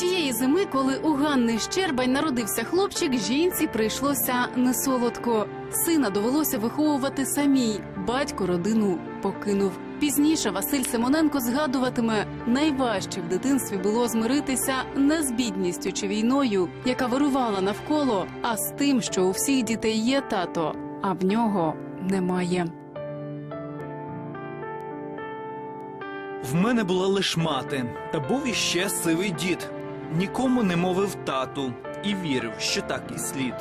Тієї зими, коли у Ганни Щербань народився хлопчик, жінці прийшлося несолодко. Сина довелося виховувати самій. Батько родину покинув. Пізніше Василь Симоненко згадуватиме, найважче в дитинстві було змиритися не з бідністю чи війною, яка вирувала навколо, а з тим, що у всіх дітей є тато, а в нього немає. В мене була лиш мати, та був іще сивий дід. Нікому не мовив тату і вірив, що так і слід.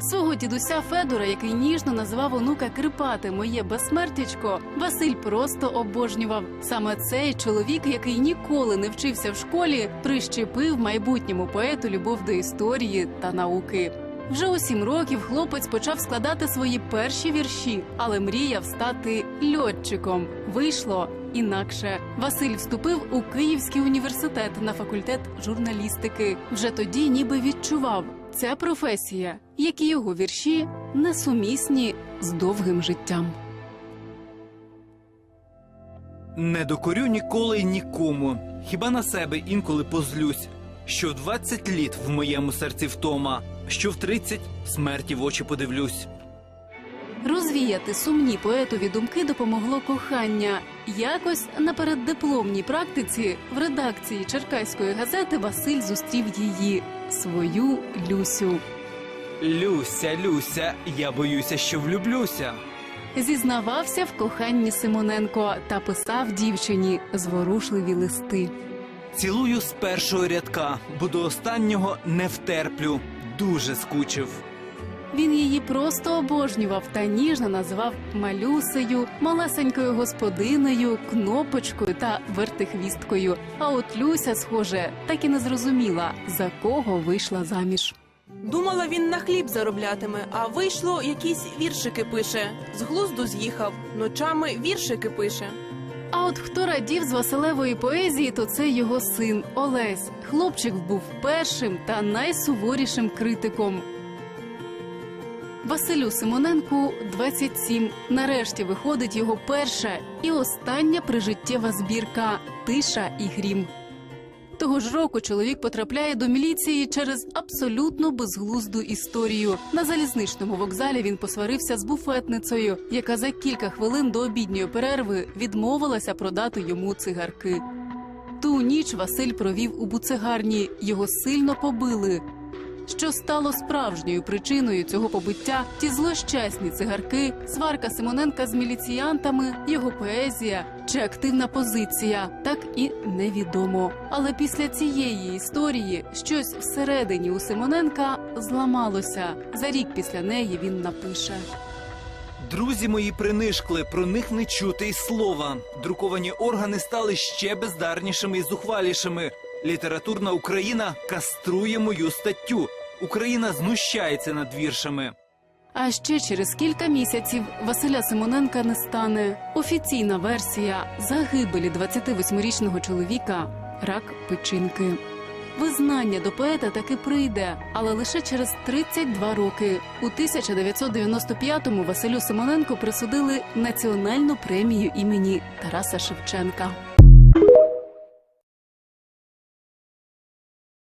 Свого дідуся Федора, який ніжно називав онука Крипати, моє безсмертячко, Василь просто обожнював. Саме цей чоловік, який ніколи не вчився в школі, прищепив майбутньому поету любов до історії та науки. Вже у сім років хлопець почав складати свої перші вірші, але мріяв стати льотчиком. Вийшло інакше. Василь вступив у Київський університет на факультет журналістики. Вже тоді ніби відчував, ця професія, як і його вірші, несумісні з довгим життям. Не докорю ніколи й нікому, хіба на себе інколи позлюсь, що в 20 літ в моєму серці втома, що в 30 смерті в очі подивлюсь. Розвіяти сумні поетові думки допомогло кохання. Якось на переддипломній практиці в редакції Черкаської газети Василь зустрів її свою Люсю. Люся, Люся, я боюся, що влюблюся. Зізнавався в коханні Симоненко та писав дівчині зворушливі листи. Цілую з першого рядка, бо до останнього не втерплю. Дуже скучив. Він її просто обожнював та ніжно називав малюсею, малесенькою господинею, кнопочкою та вертихвісткою. А от Люся, схоже, так і не зрозуміла, за кого вийшла заміж. Думала, він на хліб зароблятиме, а вийшло, якісь віршики пише. З глузду з'їхав, ночами віршики пише. А от хто радів з Василевої поезії, то це його син Олесь. Хлопчик був першим та найсуворішим критиком. Василю Симоненку 27. Нарешті виходить його перша і остання прижиттєва збірка Тиша і грім. Того ж року чоловік потрапляє до міліції через абсолютно безглузду історію. На залізничному вокзалі він посварився з буфетницею, яка за кілька хвилин до обідньої перерви відмовилася продати йому цигарки. Ту ніч Василь провів у буцегарні. Його сильно побили. Що стало справжньою причиною цього побиття? Ті злощасні цигарки, сварка Симоненка з міліціянтами, його поезія чи активна позиція, так і невідомо. Але після цієї історії щось всередині у Симоненка зламалося. За рік після неї він напише. Друзі мої принишкли, про них не чути й слова. Друковані органи стали ще бездарнішими і зухвалішими. Літературна Україна каструє мою статтю. Україна знущається над віршами. А ще через кілька місяців Василя Симоненка не стане. Офіційна версія загибелі 28-річного чоловіка рак печінки. Визнання до поета таки прийде, але лише через 32 роки. У 1995-му Василю Симоненко присудили національну премію імені Тараса Шевченка.